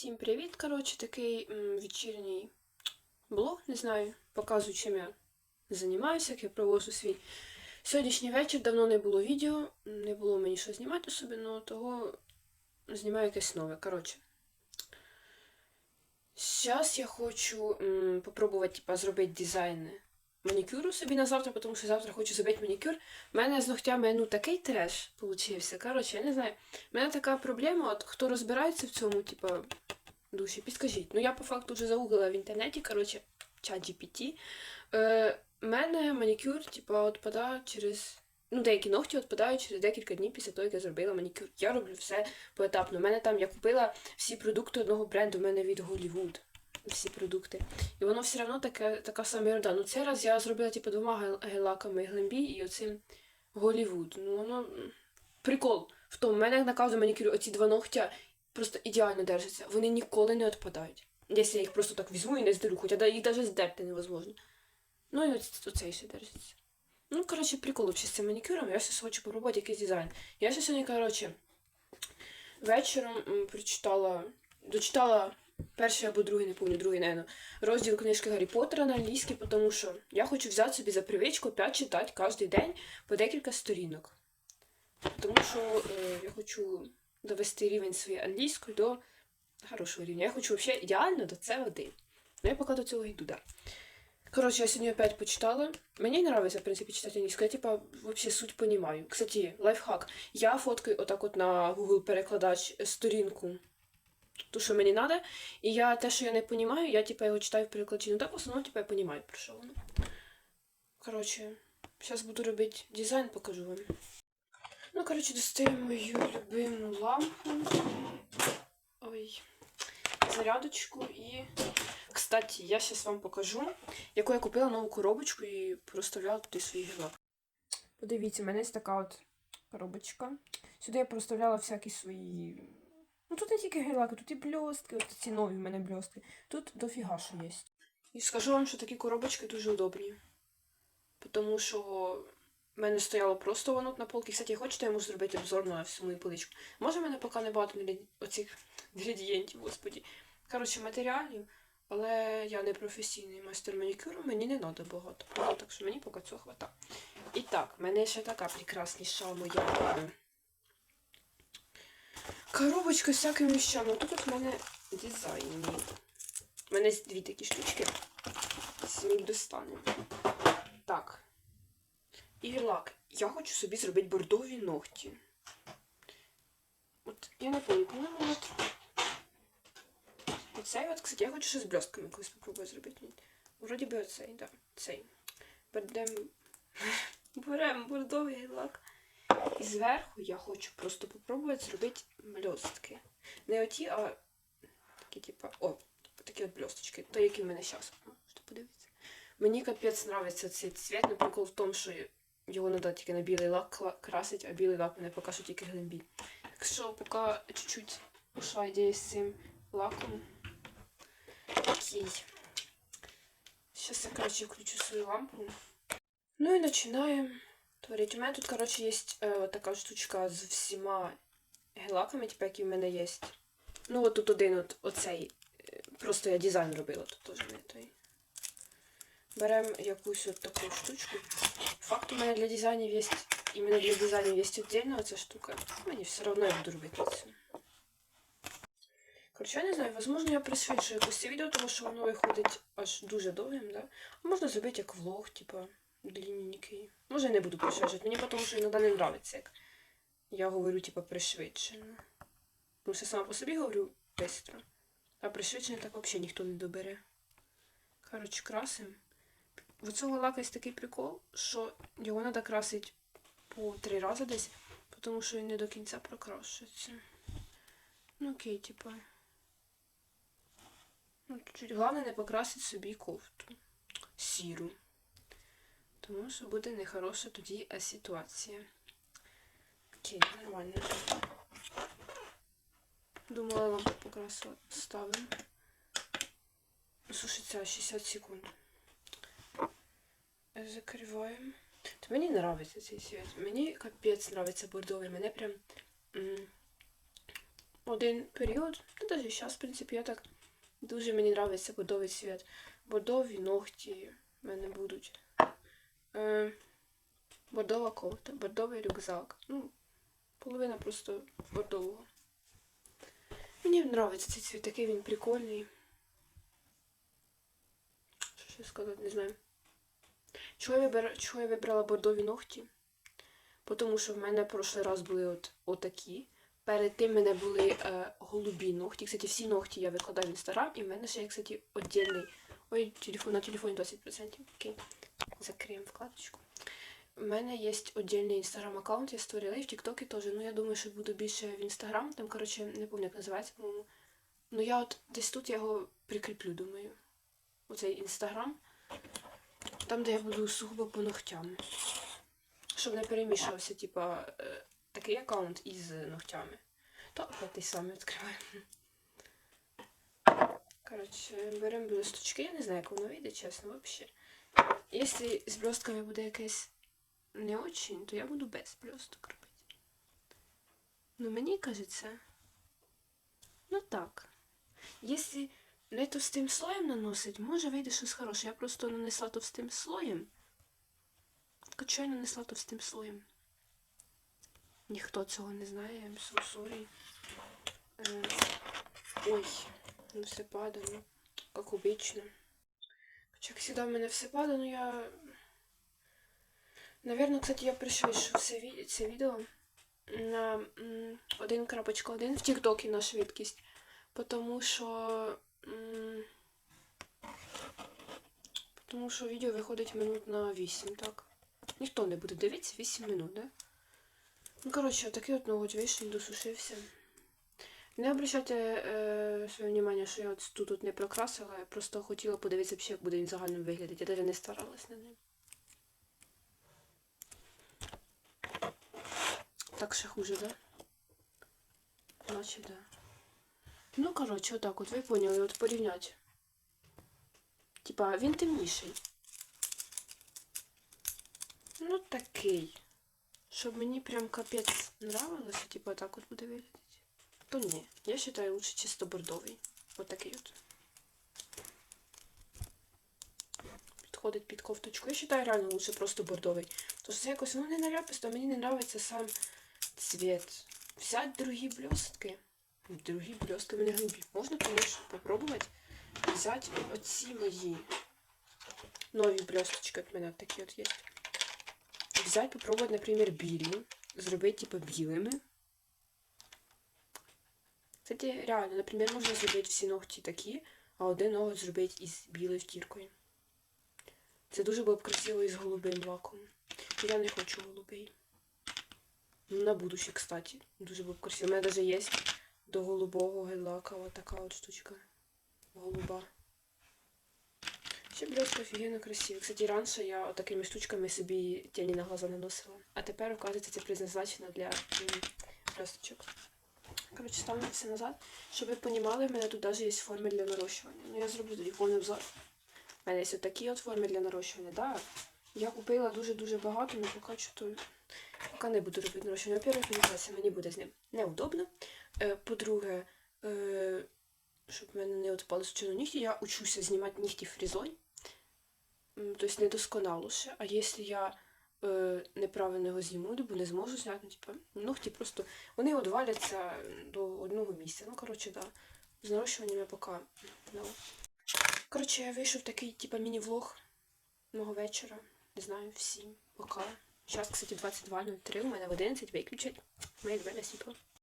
Всім привіт! Коротше, такий м, вечірній блог, не знаю, показую, чим я займаюся, як я провожу свій сьогоднішній вечір. Давно не було відео, не було мені що знімати особливо, того знімаю якесь нове. Коротше. Зараз я хочу м, попробувати типа, зробити дизайн манікюру собі на завтра, тому що завтра хочу зробити манікюр. У мене з ногтями ну такий треш получився. Коротше, я не знаю. У мене така проблема, от хто розбирається в цьому, типа, душі, підскажіть. Ну я по факту вже загуглила в інтернеті, коротше, чат GPT. Е, мене манікюр, типа, відпадає через. Ну, деякі ногті відпадають через декілька днів після того, як я зробила манікюр. Я роблю все поетапно. У мене там я купила всі продукти одного бренду, у мене від Голлівуд. Всі продукти. І воно все одно таке, така сама ерунда. Ну, цей раз я зробила типу, двома гел- гелаками Глембі і оцим Голлівуд. Ну, воно прикол в тому, в мене на манікюрі оці два ногтя просто ідеально держаться. Вони ніколи не відпадають. Якщо я їх просто так візьму і не здеру, хоча їх навіть здерти невозможно. Ну і оц- оцей ще держиться. Ну, коротше, прикол з цим манікюром. Я зараз хочу попробувати якийсь дизайн. Я ще сьогодні, коротше, вечором прочитала, дочитала перший або другий, не пам'ятаю, другий, наверное, розділ книжки Гаррі Поттера на англійській, тому що я хочу взяти собі за привичку 5 читати кожен день по декілька сторінок. Тому що е, я хочу довести рівень своєї англійської до хорошого рівня. Я хочу взагалі ідеально до C1. Ну я поки до цього йду, да. Коротше, я сьогодні опять почитала. Мені подобається, в принципі, читати англійську. Я, типа, вообще суть понимаю. Кстати, лайфхак. Я фоткаю отак от на Google перекладач сторінку, ту, що мені треба. І я те, що я не розумію, я типа його читаю в перекладі. Ну так, в основному, типа, я розумію, про що воно. Коротше, зараз буду робити дизайн, покажу вам. Ну, коротше, достаю мою любиму лампу. Ой. Зарядочку і. Кстати, я зараз вам покажу, яку я купила нову коробочку і проставляла туди свої гелак. Подивіться, у мене є така от коробочка. Сюди я проставляла всякі свої. Ну тут не тільки гелаки, тут і блістки, от ці нові в мене блістки. Тут дофіга що є. І скажу вам, що такі коробочки дуже удобні. Тому що в мене стояло просто воно на полці. Кстати, хочете, я можу зробити обзор на всю мою поличку. Може, в мене поки не багато оцих інгредієнтів, господі. Коротше, матеріалів, але я не професійний майстер манікюру, мені не треба багато. Так що мені поки цього хватає. І так, в мене ще така прекрасніша моя коробочка з всякими вещами. Тут в мене дизайн. У мене дві такі штучки. Сміх достанемо. Так. І лак. Я хочу собі зробити бордові ногті. От, я не пам'ятаю, по-моєму. Оцей от, кстати, я хочу ще з блістками колись попробую зробити. Вроді би оцей, да. Цей. Беремо беремо бордовий лак. І зверху я хочу просто попробувати зробити блістки. Не оті, а такі, типа, о, такі от блісточки. То, які в мене зараз. Можете подивитися. Мені капець нравиться цей цвіт, но прикол в тому, що його треба тільки на білий лак красити, а білий лак мене поки що тільки глибі. Так що поки чуть-чуть ушла ідея з цим лаком. Окей. Сейчас я, короче, включу свою лампу. Ну и начинаем творить. У мене тут, короче, есть е, така штучка з всіма гелаками, типу, які в мене є. Ну, от тут один от, оцей. е, Просто я дизайн робила, тут теж не той. Беремо якусь от таку штучку. Факт у мене для дизайнів є, іменно для дизайнів є віддільно оця штука. Мені все одно я буду робити це. Короче, я не знаю, возможно, я пришвидшу якось це відео, тому що воно виходить аж дуже довгим, да? А можна зробити як влог, типа, длинненький. Може, я не буду пришвидшувати. Мені тому що іноді не нравиться, як я говорю, типа, пришвидшено. Тому що сама по собі говорю швидко. А пришвидшено так взагалі ніхто не добере. Коротше, красим. В цього лака є такий прикол, що його треба красити по три рази десь, тому що він не до кінця прокрашується. Ну окей, типа. Ну, чуть головне не покрасити собі кофту сіру. Тому що буде нехороша тоді е, ситуація. Окей, нормально. Думала лампу покрасила. Ставимо. Сушиться 60 секунд. Закриваємо. То мені подобається цей цвет. Мені капець подобається бордовий. Мене прям. один період, та навіть зараз, в принципі, я так дуже мені подобається бордовий цвіт. Бордові ногті в мене будуть. Е, бордова кофта, бордовий рюкзак. Ну, половина просто бордового. Мені подобається цей цвіт, такий він прикольний. Що ще сказати, не знаю. Чого я, вибира... Чого я вибрала бордові ногті? Тому що в мене прошлий раз були от, отакі. Перед тим в мене були е, голубі ногті. Кстати, всі ногті я викладаю в інстаграм, і в мене ще кстати, віддільний. Ой, телефон на телефоні 20%. Окей. Закриємо вкладочку. У мене є віддільний інстаграм аккаунт, я створила і в Тіктокі теж. Ну я думаю, що буду більше в інстаграм. Там, коротше, не пам'ятаю, як називається, по-моєму. Ну я от десь тут його прикріплю, думаю. Оцей інстаграм. Там, де я буду сугубо по ногтям. Щоб не перемішувався, типа, е, такий аккаунт із ногтями. То опять той самий відкриваємо. Коротше, беремо блісточки. Я не знаю, як воно вийде, чесно, взагалі. Якщо з блістками буде якесь не очень, то я буду без блісток робити. Ну, мені кажеться, ну так. Якщо не товстим слоєм наносить, може вийде щось хороше. Я просто нанесла товстим слоєм. Хоча нанесла товстим слоєм. Ніхто цього не знає, I'm so sorry. Ой, ну все падано, як обично. Хоча, як завжди, в мене все падано, я... Наверно, кстати, я пришвидшу ві- це відео на м, 1.1 в Тіктокі на швидкість. Потому що... Тому що відео виходить минут на 8, так? Ніхто не буде дивитися 8 минут, да? Ну, коротше, такий от ноготь вийшов, досушився. Не обращайте е, своє внимання, що я от тут от не прокрасила, я просто хотіла подивитися, як буде він загальним виглядати. Я навіть не старалась над ним. Так ще хуже, да? Наче, да. Ну, коротше, отак от ви поняли, от порівняти. Типа, він темніший. Ну, такий. Щоб мені прям капець нравилося, типа так от буде виглядати. То ні. Я вважаю лучше чисто бордовий. От такий от. Підходить під кофточку. Я вважаю реально лучше просто бордовий. Тому що це якось ну, не наляписто, мені не нравиться сам цвет. Взять другі блістки. Другі блістки мені грубі. Можна, конечно, попробувати взяти оці мої нові блісточки. От мене такі от є. Взять, попробовать, например, білі. Зробити, типу, білими. Кстати, реально, наприклад, можна зробити всі ногті такі, а один ноготь зробити із білою втіркою. Це дуже було б красиво із голубим лаком. Я не хочу голубий. Ну, на будущее, кстати. Дуже було б красиво. У мене навіть є до голубого гель-лака от така от штучка. Голуба. Ще блестка офігенно красиво. Кстати, раніше я такими штучками собі тіні на глаза наносила. А тепер, оказується, це призначено для блесточок. Коротше, ставлю все назад. Щоб ви розуміли, в мене тут навіть є форми для нарощування. Ну, я зроблю тоді повний обзор. У мене є такі от форми для нарощування. Да, я купила дуже-дуже багато, але поки що то поки не буду робити нарощування. Во-первых, мені буде з ним неудобно. Е, По-друге, е, щоб в мене не відпали случайно нігті, я учуся знімати нігті фрізой. Тобто недосконало ще. А якщо я е, неправильно його зніму, бо не зможу зняти, ну, типу, ногті просто вони одваляться до одного місця. Ну, коротше, да. З нарощуванням я поки. Ну. Коротше, вийшов такий, типу, міні-влог мого вечора. Не знаю, всім. Пока. Зараз, кстати, 22.03, у мене в 11 виключать. Моє двері світло.